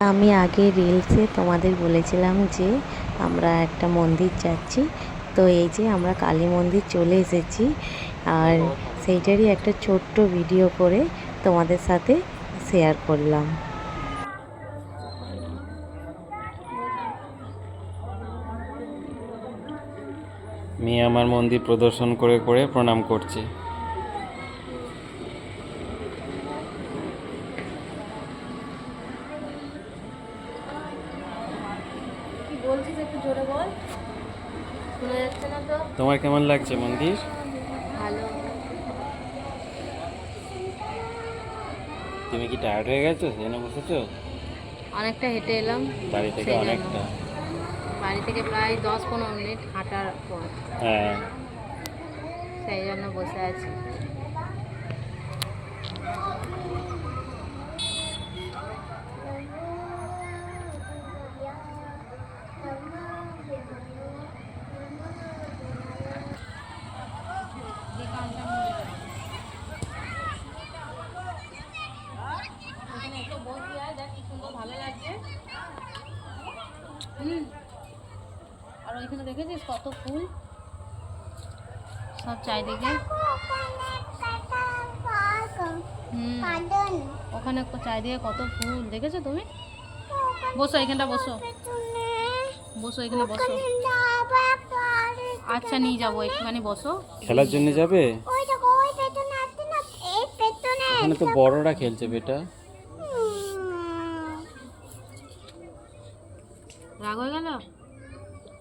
আমি আগে রিলসে তোমাদের বলেছিলাম যে আমরা একটা মন্দির যাচ্ছি। তো এই যে আমরা কালী মন্দির চলে এসেছি আর সেইটারই একটা ছোট্ট ভিডিও করে তোমাদের সাথে শেয়ার করলাম। মেয়ে আমার মন্দির প্রদর্শন করে করে প্রণাম করছে। বলছিস একটু জোরে বল। শোনা যাচ্ছে না তো? তোমার কেমন লাগছে মন্দির? ভালো। তুমি কি টায়ার্ড হয়ে গেছো? সেখানে বসেছো? অনেকটা হেঁটে এলাম। বাড়ি থেকে অনেকটা। বাড়ি থেকে প্রায় দশ পনেরো মিনিট হাঁটার পর। হ্যাঁ। সেই জন্য বসে আছি। হুম। আর ওইখানে দেখেছিস কত ফুল? সব চারিদিকে। ওখানে চারিদিকে কত ফুল দেখেছ তুমি? বসো এখানটা বসো। বসো এখানে বসো। আচ্ছা নিয়ে যাব একটুখানি বসো। খেলার জন্য যাবে? ওখানে তো বড়রা খেলছে বেটা। রাগ হয়ে গেল?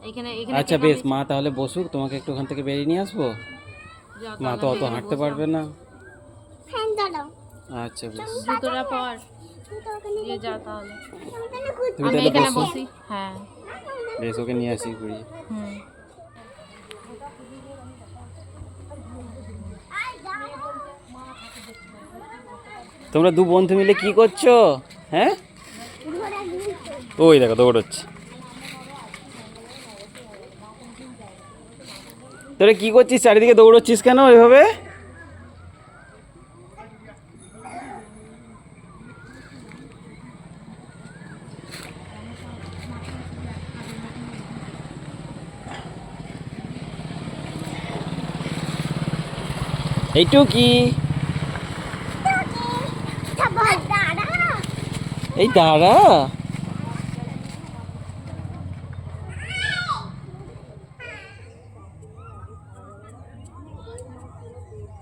এখানে এখানে আচ্ছা বেশ মা তাহলে বসুক তোমাকে একটু ওখান থেকে বেরিয়ে নিয়ে আসব? মা তো অত হাঁটতে পারবে না। আচ্ছা বেশ। জুতোটা পর। তাহলে। তুমি তাহলে বসো। হ্যাঁ। বেশ ওকে নিয়ে আসি ঘুরিয়ে হুম। তোমরা দু বন্ধু মিলে কি করছ? হ্যাঁ? ওই দেখো দৌড়চ্ছে। তোরা কি করছিস? চারিদিকে দৌড়চ্ছিস কেন ওইভাবে এইটু কি এই দাঁড়া।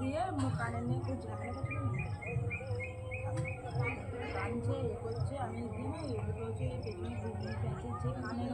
দিয়ে কানে নিয়ে করছে কানছে এ করছে আমি দিই এগুলো হচ্ছে পেছনে যে কানে